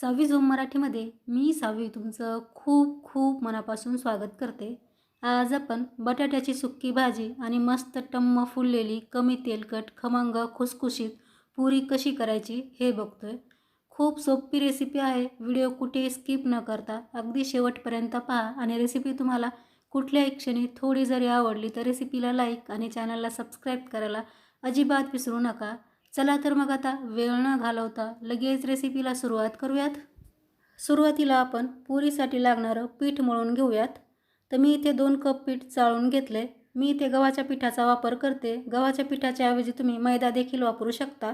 सहावी झोम मराठीमध्ये मी सहावी तुमचं खूप खूप मनापासून स्वागत करते. आज आपण बटाट्याची सुक्की भाजी आणि मस्त टम्म फुललेली कमी तेलकट खमंग खुसखुशीत पुरी कशी करायची हे बघतोय. खूप सोपी रेसिपी आहे. व्हिडिओ कुठे स्किप न करता अगदी शेवटपर्यंत पहा आणि रेसिपी तुम्हाला कुठल्याही क्षणी थोडी जरी आवडली तर रेसिपीला लाईक आणि चॅनलला सबस्क्राईब करायला अजिबात विसरू नका. चला तर मग आता वेळ न घालवता लगेच रेसिपीला सुरुवात करूयात. सुरुवातीला आपण पुरीसाठी लागणारं पीठ मळून घेऊयात. तर मी इथे दोन कप पीठ चाळून घेतले. मी इथे गव्हाच्या पिठाचा वापर करते. गव्हाच्या पिठाच्या ऐवजी तुम्ही मैदा देखील वापरू शकता.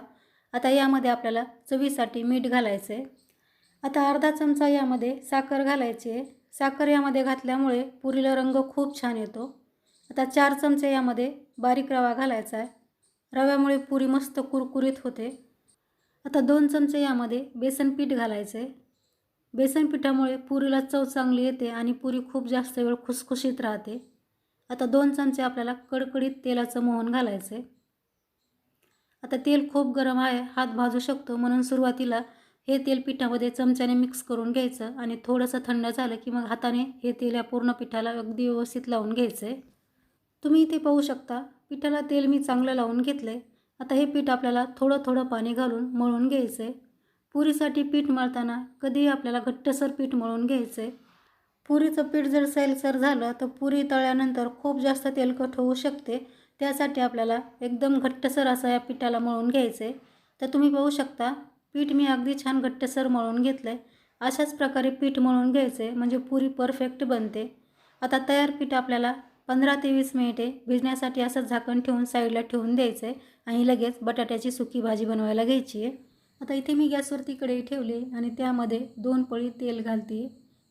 आता यामध्ये आपल्याला चवीसाठी मीठ घालायचं आहे आता अर्धा चमचा यामध्ये साखर घालायची आहे. साखर यामध्ये घातल्यामुळे पुरीला रंग खूप छान येतो. आता चार चमचे यामध्ये बारीक रवा घालायचा आहे. रव्यामुळे पुरी मस्त कुरकुरीत होते. आता दोन चमचे यामध्ये बेसन पीठ घालायचे बेसन पिठामुळे पुरीला चव चांगली येते आणि पुरी खूप जास्त वेळ खुसखुशीत राहते. आता दोन चमचे आपल्याला कडकडीत तेलाचं मोहन घालायचे आता तेल खूप गरम आहे हात भाजू शकतो म्हणून सुरुवातीला हे तेल पिठामध्ये चमच्याने मिक्स करून घ्यायचं आणि थोडंसं थंड झालं की मग हाताने हे तेल या पूर्ण पिठाला अगदी व्यवस्थित लावून घ्यायचं आहे तुम्ही इथे पाहू शकता पिठाला तेल मी चांगलं लावून घेतलं आहे आता हे पीठ आपल्याला थोडं थोडं पाणी घालून मळून घ्यायचं आहे पुरीसाठी पीठ मळताना कधीही आपल्याला घट्टसर पीठ मळून घ्यायचं आहे पुरीचं पीठ जर सैलसर झालं तर पुरी तळल्यानंतर खूप जास्त तेलकट होऊ शकते. त्यासाठी आपल्याला एकदम घट्टसर असं या पिठाला मळून घ्यायचं आहे तर तुम्ही पाहू शकता पीठ मी अगदी छान घट्टसर मळून घेतलं आहे अशाच प्रकारे पीठ मळून घ्यायचं आहे म्हणजे पुरी परफेक्ट बनते. आता तयार पीठ आपल्याला पंधरा ते वीस मिनिटे भिजण्यासाठी असं झाकण ठेवून साईडला ठेवून द्यायचं आहे आणि लगेच बटाट्याची सुकी भाजी बनवायला घ्यायची आहे. आता इथे मी गॅसवरती कढई ठेवली आणि त्यामध्ये दोन पळी तेल घालते.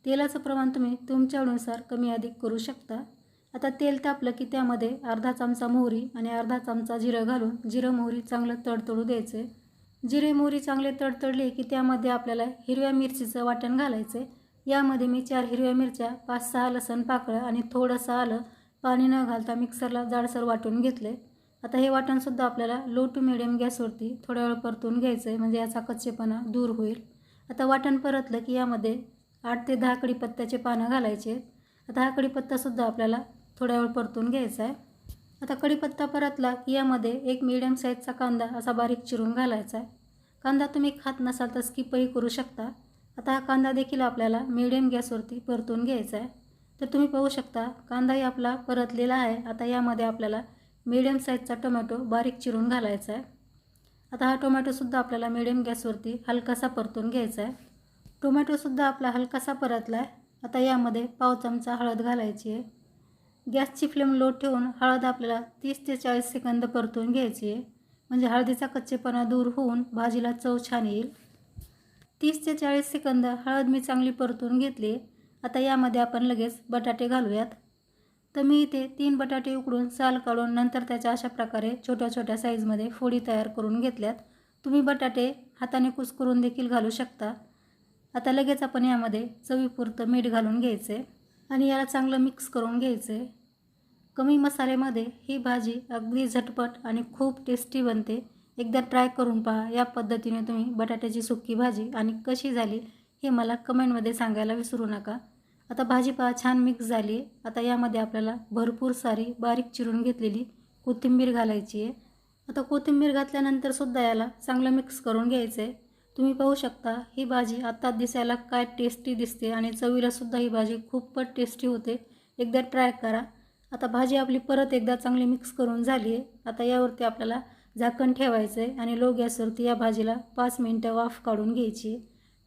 तेलाचं प्रमाण तुम्ही तुमच्यानुसार कमी अधिक करू शकता. आता तेल तापलं की त्यामध्ये अर्धा चमचा मोहरी आणि अर्धा चमचा जिरं घालून जिरं मोहरी चांगलं तडतडू द्यायचं आहे जिरे मोहरी चांगले तडतडले की त्यामध्ये आपल्याला हिरव्या मिरचीचं वाटण घालायचं आहे यामध्ये मी चार हिरव्या मिरच्या पाच सहा लसण पाकळं आणि थोडंसं आलं पाणी न घालता मिक्सरला जाडसर वाटून घेतले. आता हे वाटणसुद्धा आपल्याला लो टू मिडियम गॅसवरती थोड्या वेळ परतून घ्यायचं आहे म्हणजे याचा कच्चेपणा दूर होईल. आता वाटण परतलं की यामध्ये आठ ते दहा कडीपत्त्याचे पानं घालायचे. आता हा कडीपत्तासुद्धा आपल्याला थोड्या वेळ परतून घ्यायचा आहे आता कडीपत्ता परतला की यामध्ये एक मिडियम साईजचा कांदा असा बारीक चिरून घालायचा आहे कांदा तुम्ही खात नसाल तर स्किपही करू शकता. आता हा कांदा देखील आपल्याला मिडियम गॅसवरती परतून घ्यायचा आहे तर तुम्ही पाहू शकता कांदाही आपला परतलेला आहे. आता यामध्ये आपल्याला मीडियम साईजचा टोमॅटो बारीक चिरून घालायचा आहे. आता हा टोमॅटोसुद्धा आपल्याला मिडियम गॅसवरती हलकासा परतून घ्यायचा आहे. टोमॅटोसुद्धा आपला हलकासा परतला आहे. आता यामध्ये पाव चमचा हळद घालायची आहे. गॅसची फ्लेम लो ठेवून हळद आपल्याला तीस ते चाळीस सेकंद परतून घ्यायची आहे. म्हणजे हळदीचा कच्चेपणा दूर होऊन भाजीला चव छान येईल. तीस ते चाळीस सेकंद हळद मी चांगली परतून घेतली आता यामध्ये आपण लगेच बटाटे घालूयात. तर मी इथे तीन बटाटे उकडून साल काढून नंतर त्याच्या अशा प्रकारे छोट्या छोट्या साईजमध्ये फोडी तयार करून घेतल्यात. तुम्ही बटाटे हाताने कुसकरून देखील घालू शकता. आता लगेच आपण यामध्ये चवीपुरतं मीठ घालून घ्यायचे आणि याला चांगलं मिक्स करून घ्यायचे. कमी मसाल्यामध्ये ही भाजी अगदी झटपट आणि खूप टेस्टी बनते. एकदा ट्राय करून पहा या पद्धतीने तुम्ही बटाट्याची सुक्की भाजी आणि कशी झाली हे मला कमेंटमध्ये सांगायला विसरू नका. आता भाजी पहा छान मिक्स झाली आहे. आता यामध्ये आपल्याला भरपूर सारी बारीक चिरून घेतलेली कोथिंबीर घालायची आहे. आता कोथिंबीर घातल्यानंतरसुद्धा याला चांगलं मिक्स करून घ्यायचं आहे. तुम्ही पाहू शकता ही भाजी आत्ता दिसायला काय टेस्टी दिसते आणि चवीलासुद्धा ही भाजी खूपच टेस्टी होते. एकदा ट्राय करा. आता भाजी आपली परत एकदा चांगली मिक्स करून झाली आहे. आता यावरती आपल्याला झाकण ठेवायचं आहे आणि लो गॅसवरती या भाजीला पाच मिनटं वाफ काढून घ्यायची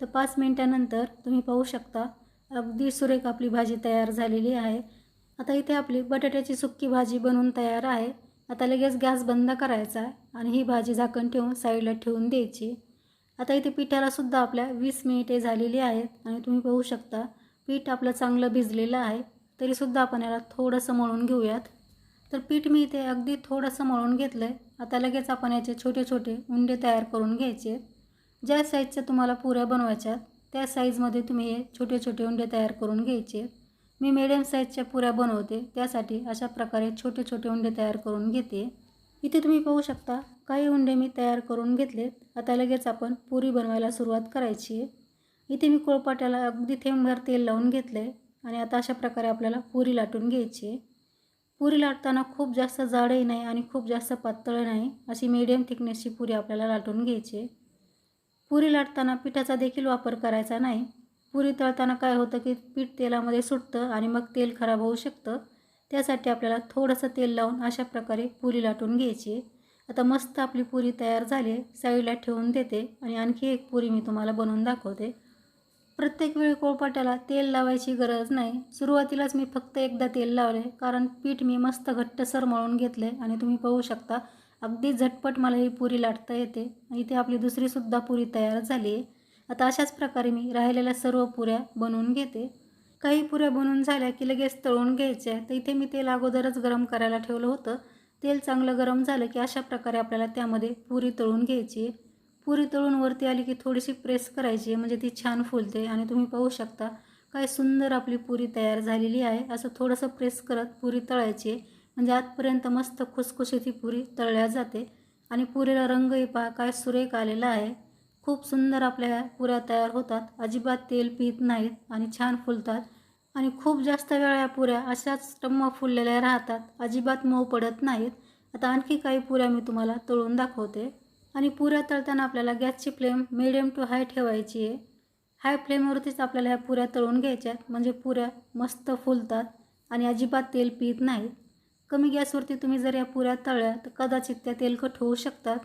तर पाच मिनटानंतर तुम्ही पाहू शकता अगदी सुरेख आपली भाजी तयार झालेली आहे. आता इथे आपली बटाट्याची सुक्की भाजी बनवून तयार आहे. आता लगेच गॅस बंद करायचा आहे आणि ही भाजी झाकण ठेवून साईडला ठेवून द्यायची. आता इथे पिठालासुद्धा आपल्या वीस मिनिटे झालेली आहेत आणि तुम्ही पाहू शकता पीठ आपलं चांगलं भिजलेलं आहे. तरीसुद्धा आपण याला थोडंसं मळून घेऊयात. तर पीठ मी इथे अगदी थोडंसं मळून घेतलं आहे आता लगेच आपण याचे छोटे छोटे उंडे तयार करून घ्यायचे. ज्या साईजच्या तुम्हाला पुऱ्या बनवायच्या त्या साईजमध्ये तुम्ही हे छोटे छोटे उंडे तयार करून घ्यायचे. मी मिडियम साईजच्या पुऱ्या बनवते. त्यासाठी अशा प्रकारे छोटे छोटे उंडे तयार करून घेते. इथे तुम्ही पाहू शकता काही उंडे मी तयार करून घेतलेत. आता लगेच आपण पुरी बनवायला सुरुवात करायची आहे. इथे मी कोळपाट्याला अगदी थेंबभर तेल लावून घेतलं आहे आणि आता अशा प्रकारे आपल्याला पुरी लाटून घ्यायची आहे. पुरी लाटताना खूप जास्त जाडही नाही आणि खूप जास्त पातळ नाही अशी मीडियम थिकनेसची पुरी आपल्याला लाटून घ्यायची आहे. पुरी लाटताना पिठाचा देखील वापर करायचा नाही. पुरी तळताना काय होतं की पीठ तेलामध्ये सुटतं आणि मग तेल खराब होऊ शकतं. त्यासाठी आपल्याला थोडंसं तेल लावून अशा प्रकारे पुरी लाटून घ्यायची. आहे आता मस्त आपली पुरी तयार झाली आहे. साईडला ठेवून देते आणि आणखी एक पुरी मी तुम्हाला बनवून दाखवते. प्रत्येक वेळी कोळपाट्याला तेल लावायची गरज नाही. सुरुवातीलाच मी फक्त एकदा तेल लावले कारण पीठ मी मस्त घट्ट मळून घेतले आणि तुम्ही पाहू शकता अगदी झटपट मला ही पुरी लाटता येते. इथे आपली दुसरीसुद्धा पुरी तयार झाली आहे. आता अशाच प्रकारे मी राहिलेल्या सर्व पुऱ्या बनवून घेते. काही पुऱ्या बनवून झाल्या की लगेच तळून घ्यायच्या. तर इथे मी तेल अगोदरच गरम करायला ठेवलं होतं. तेल चांगलं गरम झालं की अशा प्रकारे आपल्याला त्यामध्ये पुरी तळून घ्यायची आहे. पुरी तळून वरती आली की थोडीशी प्रेस करायची म्हणजे ती छान फुलते आणि तुम्ही पाहू शकता. काय सुंदर आपली पुरी तयार झालेली आहे. असं थोडंसं प्रेस करत पुरी तळायची आहे. म्हणजे आतपर्यंत मस्त खुसखुशीत ही पुरी तळल्या जाते. आणि पुरीला रंगही पहा काय सुरेख आलेला आहे. खूप सुंदर आपल्या पुऱ्या तयार होतात. अजिबात तेल पित नाहीत आणि छान फुलतात. आणि खूप जास्त वेळा या पुऱ्या अशाच टम्म फुललेल्या राहतात. अजिबात मऊ पडत नाहीत. आता आणखी काही पुऱ्या मी तुम्हाला तळून दाखवते. आणि पुऱ्या तळताना आपल्याला गॅसची फ्लेम मिडियम टू हाय ठेवायची आहे. हाय फ्लेमवरतीच आपल्याला ह्या पुऱ्या तळून घ्यायच्या आहेत म्हणजे पुऱ्या मस्त फुलतात आणि अजिबात तेल पित नाहीत. कमी गॅसवरती तुम्ही जर या पुऱ्या तळल्या तर कदाचित त्या तेलकट होऊ शकतात.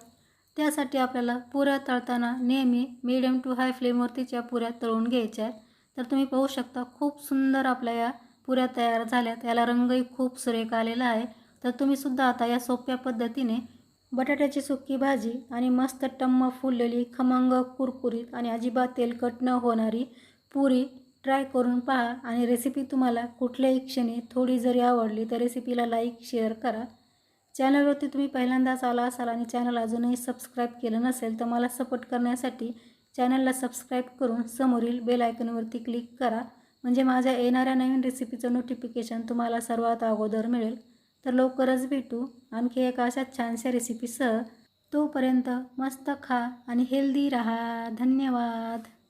त्यासाठी आपल्याला पुऱ्या तळताना नेहमी मिडियम टू हाय फ्लेमवरतीच्या पुऱ्या तळून घ्यायच्या आहेत तर तुम्ही पाहू शकता खूप सुंदर आपल्या या पुऱ्या तयार झाल्यात. याला रंगही खूप सुरेख आलेला आहे. तर तुम्हीसुद्धा आता या सोप्या पद्धतीने बटाट्याची सुकी भाजी आणि मस्त टम्म फुललेली खमंग कुरकुरीत आणि अजिबात तेलकट न होणारी पुरी ट्राय करून पहा आणि रेसिपी तुम्हाला कुठल्याही क्षणी थोडी जरी आवडली तर रेसिपीला लाईक शेअर करा. चॅनलवरती तुम्ही पहिल्यांदाच आला असाल आणि चॅनल अजूनही सबस्क्राईब केलं नसेल तर मला सपोर्ट करण्यासाठी चॅनलला सबस्क्राईब करून समोरील बेल आयकॉनवरती क्लिक करा. म्हणजे माझ्या येणाऱ्या नवीन रेसिपीचं नोटिफिकेशन तुम्हाला सर्वात अगोदर मिळेल. तर लवकरच भेटू आणखी एका अशा छानशा रेसिपीसह. तोपर्यंत मस्त खा आणि हेल्दी राहा. धन्यवाद.